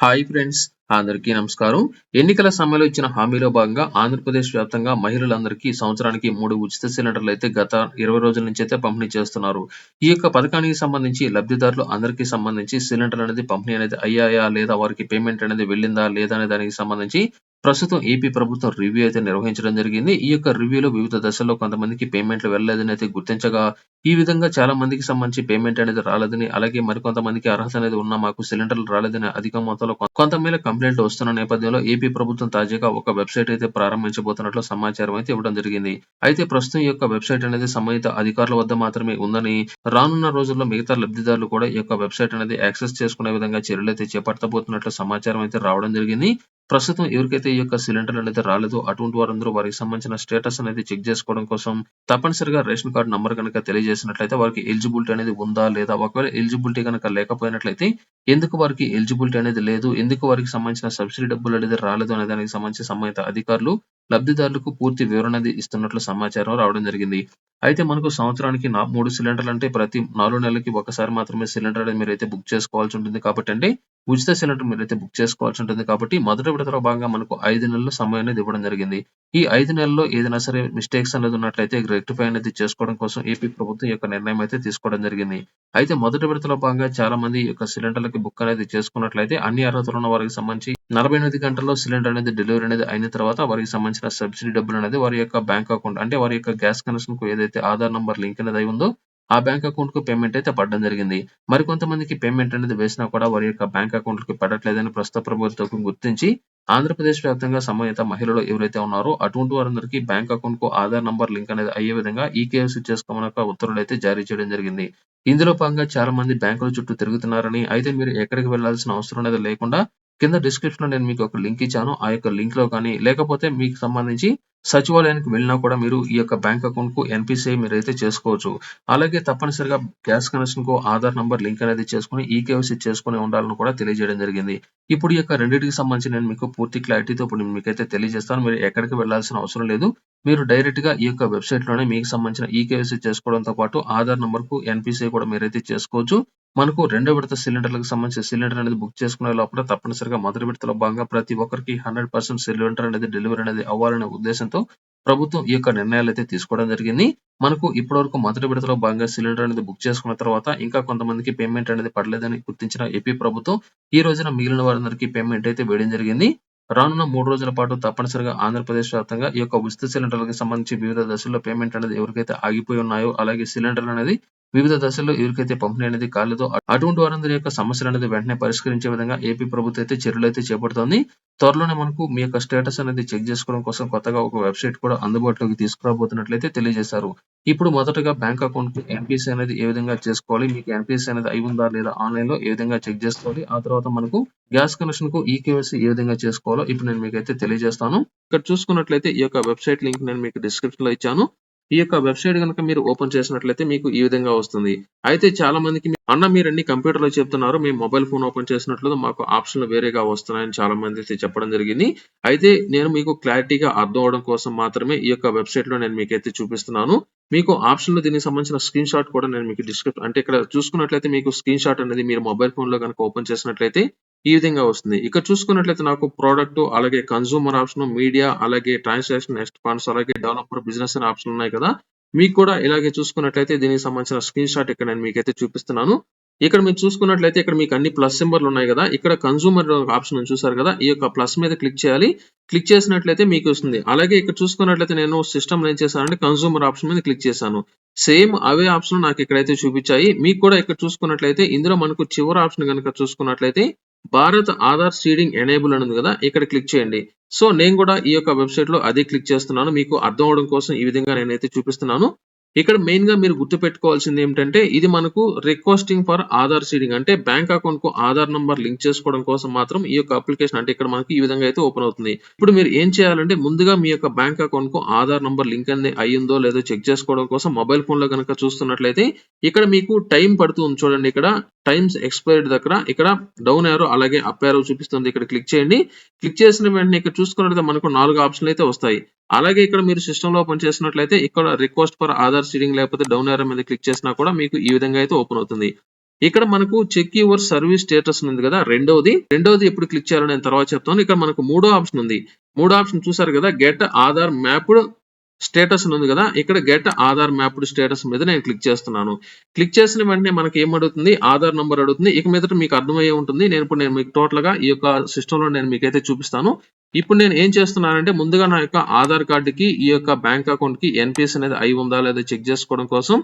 Hi friends అందరికీ నమస్కారం. ఎన్నికల సమయంలో ఇచ్చిన హామీలో భాగంగా ఆంధ్రప్రదేశ్ వ్యాప్తంగా మహిళలందరికీ సంవత్సరానికి మూడు ఉచిత సిలిండర్లు అయితే గత ఇరవై రోజుల నుంచి అయితే పంపిణీ చేస్తున్నారు. ఈ యొక్క పథకానికి సంబంధించి లబ్ధిదారులు అందరికీ సంబంధించి సిలిండర్ అనేది పంపిణీ అనేది అయ్యాయా లేదా వారికి పేమెంట్ అనేది వెళ్ళిందా లేదా అనే దానికి సంబంధించి ప్రస్తుతం ఏపీ ప్రభుత్వం రివ్యూ అయితే నిర్వహించడం జరిగింది. ఈ యొక్క రివ్యూలో వివిధ దశల్లో కొంతమందికి పేమెంట్లు వెళ్ళలేదని అయితే గుర్తించగా ఈ విధంగా చాలా మందికి సంబంధించి పేమెంట్ అనేది రాలేదని అలాగే మరికొంతమందికి అర్హత అనేది ఉన్న మాకు సిలిండర్లు రాలేదని అధిక మొత్తంలో కొ- కొంతమేర కంప్లైంట్ వస్తున్న నేపథ్యంలో ఏపీ ప్రభుత్వం తాజాగా ఒక వెబ్సైట్ అయితే ప్రారంభించబోతున్నట్లు సమాచారం అయితే ఇవ్వడం జరిగింది. అయితే ప్రస్తుతం ఈ యొక్క వెబ్సైట్ అనేది సంబంధిత అధికారుల వద్ద మాత్రమే ఉందని రానున్న రోజుల్లో మిగతా లబ్ధిదారులు కూడా ఈ యొక్క వెబ్సైట్ అనేది యాక్సెస్ చేసుకునే విధంగా చర్యలు అయితే చేపట్టబోతున్నట్లు సమాచారం అయితే రావడం జరిగింది. ప్రస్తుతం ఎవరికైతే ఈ యొక్క సిలిండర్ అనేది రాలేదో అటువంటి వారందరూ వారికి సంబంధించిన స్టేటస్ అనేది చెక్ చేసుకోవడం కోసం తప్పనిసరిగా రేషన్ కార్డు నంబర్ కనుక చేసినట్లయితే వారికి ఎలిజిబిలిటీ అనేది ఉందా లేదా? ఒకవేళ ఎలిజిబిలిటీ కనుక లేకపోయినట్లయితే ఎందుకు వారికి ఎలిజిబిలిటీ అనేది లేదు? ఎందుకు వారికి సంబంధించిన సబ్సిడీ డబ్బులు అనేది రాలేదు అనే దానికి సంబంధించి సంబంధిత అధికారులు లబ్ధిదారులకు పూర్తి వివరణ అనేది ఇస్తున్నట్లు సమాచారం రావడం జరిగింది. అయితే మనకు సంవత్సరానికి నా మూడు సిలిండర్లు అంటే ప్రతి నాలుగు నెలలకి ఒకసారి మాత్రమే సిలిండర్ అనేది మీరైతే బుక్ చేసుకోవాల్సి ఉంటుంది కాబట్టి అంటే ఉచిత సిలిండర్ మీరైతే బుక్ చేసుకోవాల్సి ఉంటుంది కాబట్టి మొదటి విడతలో భాగంగా మనకు ఐదు నెలల సమయం అనేది ఇవ్వడం జరిగింది. ఈ ఐదు నెలల్లో ఏదైనా సరే మిస్టేక్స్ అనేది ఉన్నట్లయితే రెక్టిఫై అనేది చేసుకోవడం కోసం ఏపీ ప్రభుత్వం యొక్క నిర్ణయం అయితే తీసుకోవడం జరిగింది. అయితే మొదటి విడతలో భాగంగా చాలా మంది యొక్క సిలిండర్లకి బుక్ అనేది చేసుకున్నట్లయితే అన్ని అర్హతలు ఉన్న వారికి సంబంధించి నలభై ఎనిమిది గంటల్లో సిలిండర్ అనేది డెలివరీ అనేది అయిన తర్వాత వారికి సంబంధించిన సబ్సిడీ డబ్బులు అనేది వారి యొక్క బ్యాంక్ అకౌంట్ అంటే వారి యొక్క గ్యాస్ కనెక్షన్కు ఏదైతే ఆధార్ నంబర్ లింక్ అనేది అయి ఉందో ఆ బ్యాంక్ అకౌంట్కు పేమెంట్ అయితే పడడం జరిగింది. మరి కొంతమందికి పేమెంట్ అనేది వేసినా కూడా వారి యొక్క బ్యాంక్ అకౌంట్కి పడట్లేదని ప్రస్తుత ప్రభుత్వం గుర్తించి ఆంధ్రప్రదేశ్ వ్యాప్తంగా సంబంధిత మహిళలు ఎవరైతే ఉన్నారో అటువంటి వారందరికీ బ్యాంక్ అకౌంట్కు ఆధార్ నంబర్ లింక్ అనేది అయ్యే విధంగా ఈ కేఎస్సీ ఉత్తర్వులు అయితే జారీ చేయడం జరిగింది. ఇందులో భాగంగా చాలా మంది బ్యాంకుల చుట్టూ తిరుగుతున్నారని అయితే మీరు ఎక్కడికి వెళ్ళాల్సిన అవసరం అనేది లేకుండా కింద డిస్క్రిప్షన్లో నేను మీకు ఒక లింక్ ఇచ్చాను. ఆ యొక్క లింక్లో కానీ లేకపోతే మీకు సంబంధించి సచివాలయానికి వెళ్ళినా కూడా మీరు ఈ యొక్క బ్యాంక్ అకౌంట్కు ఎన్పిసిఐ మీరు అయితే చేసుకోవచ్చు. అలాగే తప్పనిసరిగా గ్యాస్ కనెక్షన్కు ఆధార్ నంబర్ లింక్ అనేది చేసుకుని ఈ కేవైసీ చేసుకుని ఉండాలని కూడా తెలియజేయడం జరిగింది. ఇప్పుడు ఈ యొక్క రెండింటికి సంబంధించి నేను మీకు పూర్తి క్లారిటీతో ఇప్పుడు మీకైతే తెలియజేస్తాను. మీరు ఎక్కడికి వెళ్ళాల్సిన అవసరం లేదు. మీరు డైరెక్ట్గా ఈ యొక్క వెబ్సైట్లోనే మీకు సంబంధించిన ఈ కేవైసీ చేసుకోవడంతో పాటు ఆధార్ నంబర్కు ఎన్పిసిఐ కూడా మీరైతే చేసుకోవచ్చు. మనకు రెండో విడత సిలిండర్లకు సంబంధించిన సిలిండర్ అనేది బుక్ చేసుకునే లోపల తప్పనిసరిగా మొదటి విడతలో భాగంగా ప్రతి ఒక్కరికి హండ్రెడ్ పర్సెంట్ సిలిండర్ అనేది డెలివరీ అనేది అవ్వాలనే ఉద్దేశంతో ప్రభుత్వం ఈ యొక్క నిర్ణయాలు అయితే తీసుకోవడం జరిగింది. మనకు ఇప్పటివరకు మొదటి విడతలో భాగంగా సిలిండర్ అనేది బుక్ చేసుకున్న తర్వాత ఇంకా కొంతమందికి పేమెంట్ అనేది పడలేదని గుర్తించిన ఏపీ ప్రభుత్వం ఈ రోజున మిగిలిన వారందరికీ పేమెంట్ అయితే వేయడం జరిగింది. రానున్న మూడు రోజుల పాటు తప్పనిసరిగా ఆంధ్రప్రదేశ్ వ్యాప్తంగా ఈ యొక్క ఉచిత సిలిండర్లకు సంబంధించి వివిధ దశల్లో పేమెంట్ అనేది ఎవరికైతే ఆగిపోయి ఉన్నాయో అలాగే సిలిండర్ అనేది వివిధ దశల్లో ఎవరికైతే పంపిణీ అనేది కాలేదో. అటువంటి వారందరి యొక్క సమస్యలు అనేది వెంటనే పరిష్కరించే విధంగా ఏపీ ప్రభుత్వం అయితే చర్యలు అయితే చేపడుతోంది. త్వరలోనే మనకు మీ యొక్క స్టేటస్ అనేది చెక్ చేసుకోవడం కోసం కొత్తగా ఒక వెబ్సైట్ కూడా అందుబాటులోకి తీసుకురాబోతున్నట్లయితే తెలియజేశారు. ఇప్పుడు మొదటగా బ్యాంక్ అకౌంట్కి ఎన్పిసి అనేది ఏ విధంగా చేసుకోవాలి? మీకు ఎన్పిసి అనేది అయి ఉందా లేదా ఆన్లైన్లో ఏ విధంగా చెక్ చేసుకోవాలి? ఆ తర్వాత మనకు గ్యాస్ కనెక్షన్కు ఈ కేవైసీ ఏ విధంగా చేసుకోవాలో ఇప్పుడు నేను మీకు అయితే తెలియజేస్తాను. ఇక్కడ చూసుకున్నట్లయితే ఈ యొక్క వెబ్సైట్ లింక్ నేను మీకు డిస్క్రిప్షన్లో ఇచ్చాను. ఈ యొక్క వెబ్సైట్ కనుక మీరు ఓపెన్ చేసినట్లయితే మీకు ఈ విధంగా వస్తుంది. అయితే చాలా మందికి అన్న మీరు అన్ని కంప్యూటర్లో చెప్తున్నారు మేము మొబైల్ ఫోన్ ఓపెన్ చేసినట్లు మాకు ఆప్షన్లు వేరేగా వస్తున్నాయని చాలా మంది అయితే చెప్పడం జరిగింది. అయితే నేను మీకు క్లారిటీగా అర్థం అవడం కోసం మాత్రమే ఈ యొక్క వెబ్సైట్లో నేను మీకు అయితే చూపిస్తున్నాను. మీకు ఆప్షన్లు దీనికి సంబంధించిన స్క్రీన్ షాట్ కూడా నేను మీకు డిస్క్రిప్ అంటే ఇక్కడ చూసుకున్నట్లయితే మీకు స్క్రీన్ షాట్ అనేది మీరు మొబైల్ ఫోన్లో కనుక ఓపెన్ చేసినట్లయితే ఈ విధంగా వస్తుంది. ఇక్కడ చూసుకున్నట్లయితే నాకు ప్రోడక్ట్ అలాగే కన్సూమర్ ఆప్షన్ మీడియా అలాగే ట్రాన్సాక్షన్ నెక్స్ట్ ఫండ్స్ అలాగే డెవలపర్ బిజినెస్ అనే ఆప్షన్ ఉన్నాయి కదా. మీకు కూడా ఇలాగే చూసుకున్నట్లయితే దీనికి సంబంధించిన స్క్రీన్ షాట్ ఇక్కడ నేను మీకైతే చూపిస్తున్నాను. ఇక్కడ మీరు చూసుకున్నట్లయితే ఇక్కడ మీకు అన్ని ప్లస్ సింబర్లు ఉన్నాయి కదా. ఇక్కడ కన్సూమర్ ఆప్షన్ చూసారు కదా. ఈ యొక్క ప్లస్ మీద క్లిక్ చేయాలి. క్లిక్ చేసినట్లయితే మీకు వస్తుంది. అలాగే ఇక్కడ చూసుకున్నట్లయితే నేను సిస్టమ్ ఏం చేశానంటే కన్సూమర్ ఆప్షన్ మీద క్లిక్ చేశాను. సేమ్ అవే ఆప్షన్ నాకు ఇక్కడైతే చూపించాయి. మీకు కూడా ఇక్కడ చూసుకున్నట్లయితే ఇందులో మనకు చివరి ఆప్షన్ కనుక చూసుకున్నట్లయితే భారత్ ఆధార్ సీడింగ్ ఎనేబుల్ అని ఉంది కదా ఇక్కడ క్లిక్ చేయండి. సో నేను కూడా ఈ యొక్క వెబ్సైట్లో అదే క్లిక్ చేస్తున్నాను. మీకు అర్థం అవడం కోసం ఈ విధంగా నేనైతే చూపిస్తున్నాను. ఇక్కడ మెయిన్గా మీరు గుర్తు పెట్టుకోవాల్సింది ఏమిటంటే ఇది మనకు రిక్వెస్టింగ్ ఫర్ ఆధార్ సీడింగ్ అంటే బ్యాంక్ అకౌంట్కు ఆధార్ నంబర్ లింక్ చేసుకోవడం కోసం మాత్రం ఈ యొక్క అప్లికేషన్ అంటే ఇక్కడ మనకి ఈ విధంగా అయితే ఓపెన్ అవుతుంది. ఇప్పుడు మీరు ఏం చేయాలంటే ముందుగా మీ యొక్క బ్యాంక్ అకౌంట్కు ఆధార్ నంబర్ లింక్ అనేది అయ్యిందో లేదో చెక్ చేసుకోవడం కోసం మొబైల్ ఫోన్లో కనుక చూస్తున్నట్లయితే ఇక్కడ మీకు టైం పడుతుంది చూడండి ఇక్కడ. టైమ్స్ ఎక్స్పైర్డ్ దగ్గర ఇక్కడ డౌన్ ఏరో అలాగే అప్ ఏరో చూపిస్తుంది. ఇక్కడ క్లిక్ చేయండి. క్లిక్ చేసిన వెంటనే ఇక్కడ చూసుకున్నట్లయితే మనకు నాలుగు ఆప్షన్లు అయితే వస్తాయి. అలాగే ఇక్కడ మీరు సిస్టమ్లో ఓపెన్ చేసినట్లయితే ఇక్కడ రిక్వెస్ట్ ఫర్ ఆధార్ సీడింగ్ లేకపోతే డౌన్ యారో మీద క్లిక్ చేసినా కూడా మీకు ఈ విధంగా అయితే ఓపెన్ అవుతుంది. ఇక్కడ మనకు చెక్ యువర్ సర్వీస్ స్టేటస్ ఉంది కదా రెండోది. రెండోది ఎప్పుడు క్లిక్ చేయాలని నేను తర్వాత చెప్తాను. ఇక్కడ మనకు మూడో ఆప్షన్ ఉంది. మూడో ఆప్షన్ చూసారు కదా గెట్ ఆధార్ మ్యాప్డ్ స్టేటస్ ఉంది కదా ఇక్కడ గెట్ ఆధార్ మ్యాప్డ్ స్టేటస్ మీద నేను క్లిక్ చేస్తున్నాను. క్లిక్ చేసిన వెంటనే మనకి ఏం అడుగుతుంది? ఆధార్ నెంబర్ అడుగుతుంది. ఇక మీదట మీకు అర్థమయ్యే ఉంటుంది. నేను ఇప్పుడు నేను మీకు టోటల్గా ఈ యొక్క సిస్టంలో నేను మీకైతే చూపిస్తాను. ఇప్పుడు నేను ఏం చేస్తున్నానంటే ముందుగా నా యొక్క ఆధార్ కార్డుకి ఈ యొక్క బ్యాంక్ అకౌంట్కి ఎన్పిఎస్ అనేది అయి ఉందా లేదా చెక్ చేసుకోవడం కోసం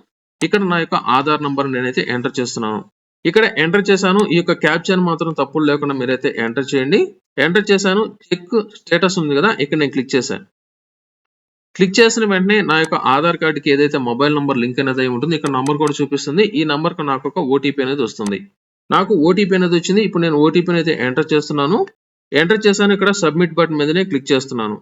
ఇక్కడ నా యొక్క ఆధార్ నంబర్ నేనైతే ఎంటర్ చేస్తున్నాను. ఇక్కడ ఎంటర్ చేశాను. ఈ యొక్క క్యాప్చర్ మాత్రం తప్పులు లేకుండా మీరైతే ఎంటర్ చేయండి. ఎంటర్ చేశాను. చెక్ స్టేటస్ ఉంది కదా ఇక్కడ నేను క్లిక్ చేశాను. క్లిక్ చేసిన వెంటనే నా యొక్క ఆధార్ కార్డుకి ఏదైతే మొబైల్ నంబర్ లింక్ అనేది అయి ఉంటుంది ఇక్కడ నంబర్ కూడా చూపిస్తుంది. ఈ నంబర్కి నాకు ఒక ఓటీపీ అనేది వస్తుంది. నాకు ఓటీపీ అనేది వచ్చింది. ఇప్పుడు నేను ఓటీపీ అయితే ఎంటర్ చేస్తున్నాను. ఎంటర్ చేశాను. ఇక్కడ సబ్మిట్ బటన్ మీదనే క్లిక్ చేస్తున్నాను.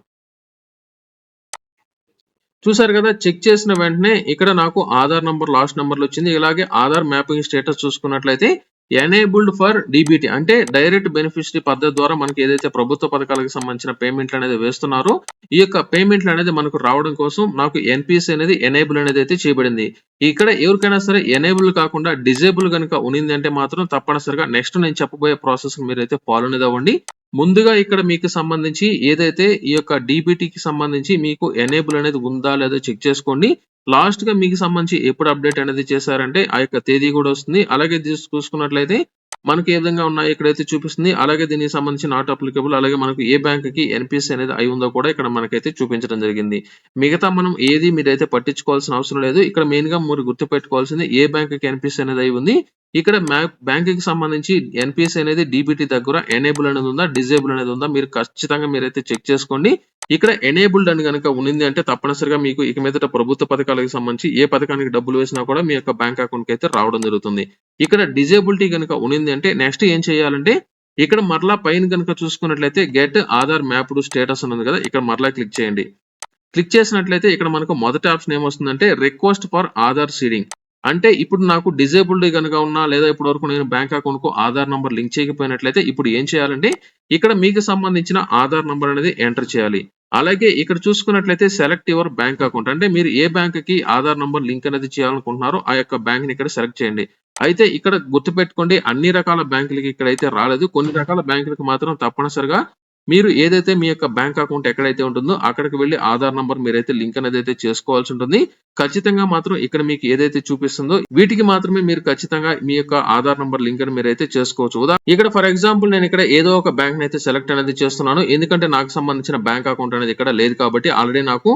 చూసారు కదా? చెక్ చేసిన వెంటనే ఇక్కడ నాకు ఆధార్ నంబర్ లాస్ట్ నంబర్లు వచ్చింది. ఇలాగే ఆధార్ మ్యాపింగ్ స్టేటస్ చూసుకున్నట్లయితే ఎనేబుల్డ్ ఫర్ డిబిటీ అంటే డైరెక్ట్ బెనిఫిషరీ పద్ధతి ద్వారా మనకి ఏదైతే ప్రభుత్వ పథకాలకు సంబంధించిన పేమెంట్లు అనేది వేస్తున్నారో ఈ యొక్క పేమెంట్లు అనేది మనకు రావడం కోసం నాకు ఎన్పిఎస్ అనేది ఎనేబుల్ అనేది అయితే చేయబడింది. ఇక్కడ ఎవరికైనా సరే ఎనేబుల్ కాకుండా డిజేబుల్ కనుక ఉనింది అంటే మాత్రం తప్పనిసరిగా నెక్స్ట్ నేను చెప్పబోయే ప్రాసెస్ మీరైతే ఫాలో అనేది అవ్వండి ముందుగా ఇక్కడ మీకు సంబంధించి ఏదైతే ఈ యొక్క డిబిటీకి సంబంధించి మీకు ఎనేబుల్ అనేది ఉందా లేదా చెక్ చేసుకోండి. లాస్ట్గా మీకు సంబంధించి ఎప్పుడు అప్డేట్ అనేది చేశారంటే ఆ యొక్క తేదీ కూడా వస్తుంది. అలాగే చూసుకున్నట్లయితే మనకి ఏ విధంగా ఉన్నాయి ఇక్కడైతే చూపిస్తుంది. అలాగే దీనికి సంబంధించి నాట్ అప్లికబుల్ అలాగే మనకు ఏ బ్యాంక్కి ఎన్పిఎస్ అనేది అయి ఉందో కూడా ఇక్కడ మనకైతే చూపించడం జరిగింది. మిగతా మనం ఏది మీరైతే పట్టించుకోవాల్సిన అవసరం లేదు. ఇక్కడ మెయిన్గా మీరు గుర్తుపెట్టుకోవాల్సింది ఏ బ్యాంక్కి ఎన్పిఎస్ అనేది అయి ఉంది ఇక్కడ బ్యాంక్కి సంబంధించి ఎన్పిఎస్ అనేది డీబీటీ దగ్గర ఎనేబుల్ అనేది ఉందా డిజేబుల్ అనేది ఉందా మీరు ఖచ్చితంగా మీరైతే చెక్ చేసుకోండి. ఇక్కడ ఎనేబుల్డ్ అని కనుక ఉంది అంటే తప్పనిసరిగా మీకు ఇక మీదట ప్రభుత్వ పథకాలకు సంబంధించి ఏ పథకానికి డబ్బులు వేసినా కూడా మీ యొక్క బ్యాంక్ అకౌంట్కి అయితే రావడం జరుగుతుంది. ఇక్కడ డిజేబిలిటీ కనుక ఉంది అంటే నెక్స్ట్ ఏం చేయాలంటే ఇక్కడ మరలా పైన కనుక చూసుకున్నట్లయితే గెట్ ఆధార్ మ్యాప్డ్ స్టేటస్ ఉన్నది కదా ఇక్కడ మరలా క్లిక్ చేయండి. క్లిక్ చేసినట్లయితే ఇక్కడ మనకు మొదటి ఆప్షన్ ఏమొస్తుందంటే రిక్వెస్ట్ ఫర్ ఆధార్ సీడింగ్. అంటే ఇప్పుడు నాకు డిజేబుల్డ్ కనుక ఉన్నా లేదా ఇప్పటి వరకు నేను బ్యాంక్ అకౌంట్కు ఆధార్ నంబర్ లింక్ చేయకపోయినట్లయితే ఇప్పుడు ఏం చేయాలంటే ఇక్కడ మీకు సంబంధించిన ఆధార్ నంబర్ అనేది ఎంటర్ చేయాలి. అలాగే ఇక్కడ చూసుకున్నట్లయితే సెలెక్ట్ యువర్ బ్యాంక్ అకౌంట్. అంటే మీరు ఏ బ్యాంక్కి ఆధార్ నంబర్ లింక్ అనేది చేయాలనుకుంటున్నారో ఆ యొక్క బ్యాంక్ని ఇక్కడ సెలెక్ట్ చేయండి. అయితే ఇక్కడ గుర్తుపెట్టుకోండి అన్ని రకాల బ్యాంకులకి ఇక్కడైతే రాలేదు. కొన్ని రకాల బ్యాంకులకు మాత్రం తప్పనిసరిగా మీరు ఏదైతే మీ యొక్క బ్యాంక్ అకౌంట్ ఎక్కడైతే ఉంటుందో అక్కడికి వెళ్ళి ఆధార్ నంబర్ మీరైతే లింక్ అనేది అయితే చేసుకోవాల్సి ఉంటుంది. ఖచ్చితంగా మాత్రం ఇక్కడ మీకు ఏదైతే చూపిస్తుందో వీటికి మాత్రమే మీరు ఖచ్చితంగా మీ యొక్క ఆధార్ నంబర్ లింక్ అని మీరైతే చేసుకోవచ్చు. ఉదా ఇక్కడ ఫర్ ఎగ్జాంపుల్ నేను ఇక్కడ ఏదో ఒక బ్యాంక్ అయితే సెలెక్ట్ అనేది చేస్తున్నాను. ఎందుకంటే నాకు సంబంధించిన బ్యాంక్ అకౌంట్ అనేది ఇక్కడ లేదు కాబట్టి ఆల్రెడీ నాకు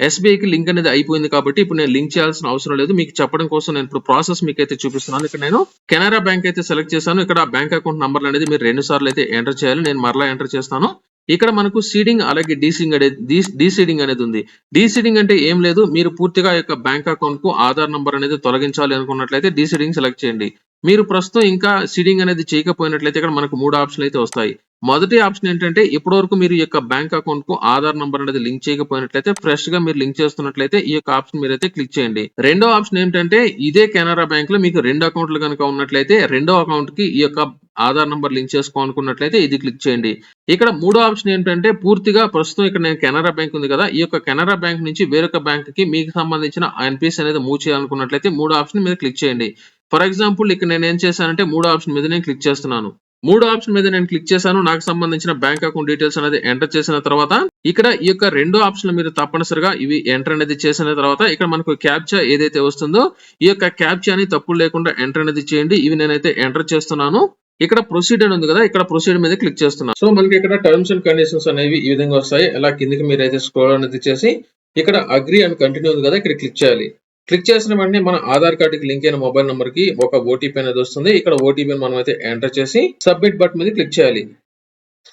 ఎస్బీఐకి లింక్ అనేది అయిపోయింది కాబట్టి ఇప్పుడు నేను లింక్ చేయాల్సిన అవసరం లేదు. మీకు చెప్పడం కోసం నేను ఇప్పుడు ప్రాసెస్ మీకు అయితే చూపిస్తున్నాను. ఇక్కడ నేను కెనరా బ్యాంక్ అయితే సెలెక్ట్ చేశాను. ఇక్కడ బ్యాంక్ అకౌంట్ నంబర్లు అనేది మీరు రెండు సార్లు అయితే ఎంటర్ చేయాలి. నేను మరలా ఎంటర్ చేస్తాను. ఇక్కడ మనకు సీడింగ్ అలాగే డీసీడింగ్ అనేది డీసీడింగ్ అనేది ఉంది. డీసీడింగ్ అంటే ఏం లేదు. మీరు పూర్తిగా యొక్క బ్యాంక్ అకౌంట్కు ఆధార్ నంబర్ అనేది తొలగించాలి అనుకున్నట్లయితే డీసీడింగ్ సెలెక్ట్ చేయండి. మీరు ప్రస్తుతం ఇంకా సీడింగ్ అనేది చేయకపోయినట్లయితే ఇక్కడ మనకు మూడు ఆప్షన్లు అయితే వస్తాయి. మొదటి ఆప్షన్ ఏంటంటే ఇప్పటి వరకు మీరు ఈ యొక్క బ్యాంక్ అకౌంట్కు ఆధార్ నంబర్ అనేది లింక్ చేయకపోయినట్లయితే ఫ్రెష్గా మీరు లింక్ చేస్తున్నట్లయితే ఈ యొక్క ఆప్షన్ మీరైతే క్లిక్ చేయండి. రెండో ఆప్షన్ ఏంటంటే ఇదే కెనరా బ్యాంక్లో మీకు రెండు అకౌంట్లు కనుక ఉన్నట్లయితే రెండో అకౌంట్కి ఈ యొక్క ఆధార్ నంబర్ లింక్ చేసుకోవాలనుకున్నట్లయితే ఇది క్లిక్ చేయండి. ఇక్కడ మూడో ఆప్షన్ ఏంటంటే పూర్తిగా ప్రస్తుతం ఇక్కడ నేను కెనరా బ్యాంక్ ఉంది కదా ఈ యొక్క కెనరా బ్యాంక్ నుంచి వేరొక బ్యాంక్కి మీకు సంబంధించిన ఎన్పిఎస్ అనేది మూవ్ చేయాలనుకున్నట్లయితే మూడో ఆప్షన్ మీద క్లిక్ చేయండి. ఫర్ ఎగ్జాంపుల్ ఇక్కడ నేను ఏం చేశానంటే మూడో ఆప్షన్ మీద నేను క్లిక్ చేస్తున్నాను. మూడు ఆప్షన్ మీద నేను క్లిక్ చేశాను. నాకు సంబంధించిన బ్యాంక్ అకౌంట్ డీటెయిల్స్ అనేది ఎంటర్ చేసిన తర్వాత ఇక్కడ ఈ యొక్క రెండు ఆప్షన్ మీరు తప్పనిసరిగా ఇవి ఎంటర్ అనేది చేసిన తర్వాత ఇక్కడ మనకు క్యాప్చా ఏదైతే వస్తుందో ఈ యొక్క క్యాప్చాని తప్పులు లేకుండా ఎంటర్ అనేది చేయండి. ఇవి నేనైతే ఎంటర్ చేస్తున్నాను. ఇక్కడ ప్రొసీడ్ అని ఉంది కదా ఇక్కడ ప్రొసీడ్ మీద క్లిక్ చేస్తున్నాను. సో మనకి ఇక్కడ టర్మ్స్ అండ్ కండిషన్స్ అనేవి ఈ విధంగా వస్తాయి. అలా కిందికి మీరైతే స్క్రోల్ అనేది చేసి ఇక్కడ అగ్రి అండ్ కంటిన్యూ ఉంది కదా ఇక్కడ క్లిక్ చేయాలి. క్లిక్ చేసిన వెంటనే మన ఆధార్ కార్డుకి లింక్ అయిన మొబైల్ నంబర్కి ఒక ఓటీపీ అనేది వస్తుంది. ఇక్కడ ఓటీపీ మనం అయితే ఎంటర్ చేసి సబ్మిట్ బటన్ మీద క్లిక్ చేయాలి.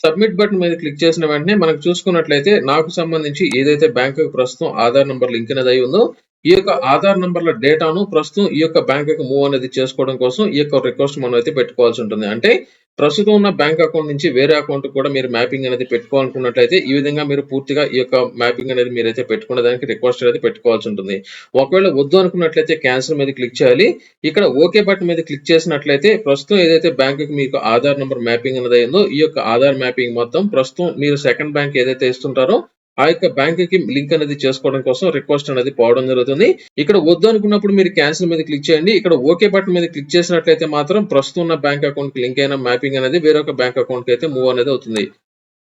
సబ్మిట్ బటన్ మీద క్లిక్ చేసిన వెంటనే మనకు చూసుకున్నట్లయితే నాకు సంబంధించి ఏదైతే బ్యాంకు ప్రస్తుతం ఆధార్ నంబర్ లింక్ అనేది అయి ఉందో ఈ యొక్క ఆధార్ నంబర్ల డేటాను ప్రస్తుతం ఈ యొక్క బ్యాంక్ మూవ్ అనేది చేసుకోవడం కోసం ఈ యొక్క రిక్వెస్ట్ మనం అయితే పెట్టుకోవాల్సి ఉంటుంది. అంటే ప్రస్తుతం ఉన్న బ్యాంక్ అకౌంట్ నుంచి వేరే అకౌంట్ కూడా మీరు మ్యాపింగ్ అనేది పెట్టుకోవాలనుకున్నట్లయితే ఈ విధంగా మీరు పూర్తిగా ఈ యొక్క మ్యాపింగ్ అనేది మీరైతే పెట్టుకునే దానికి రిక్వెస్ట్ అనేది పెట్టుకోవాల్సి ఉంటుంది. ఒకవేళ వద్దు అనుకున్నట్లయితే క్యాన్సిల్ మీద క్లిక్ చేయాలి. ఇక్కడ ఓకే బటన్ మీద క్లిక్ చేసినట్లయితే ప్రస్తుతం ఏదైతే బ్యాంకుకి మీకు ఆధార్ నెంబర్ మ్యాపింగ్ అనేది అయిందో ఈ యొక్క ఆధార్ మ్యాపింగ్ మొత్తం ప్రస్తుతం మీరు సెకండ్ బ్యాంక్ ఏదైతే ఇస్తుంటారో ఆ యొక్క బ్యాంక్కి లింక్ అనేది చేసుకోవడం కోసం రిక్వెస్ట్ అనేది పోవడం జరుగుతుంది. ఇక్కడ వద్దు అనుకున్నప్పుడు మీరు క్యాన్సిల్ మీద క్లిక్ చేయండి. ఇక్కడ ఓకే బటన్ మీద క్లిక్ చేసినట్లయితే మాత్రం ప్రస్తుతం ఉన్న బ్యాంక్ అకౌంట్కి లింక్ అయిన మ్యాపింగ్ అనేది వేరొక బ్యాంక్ అకౌంట్కి అయితే మూవ్ అనేది అవుతుంది.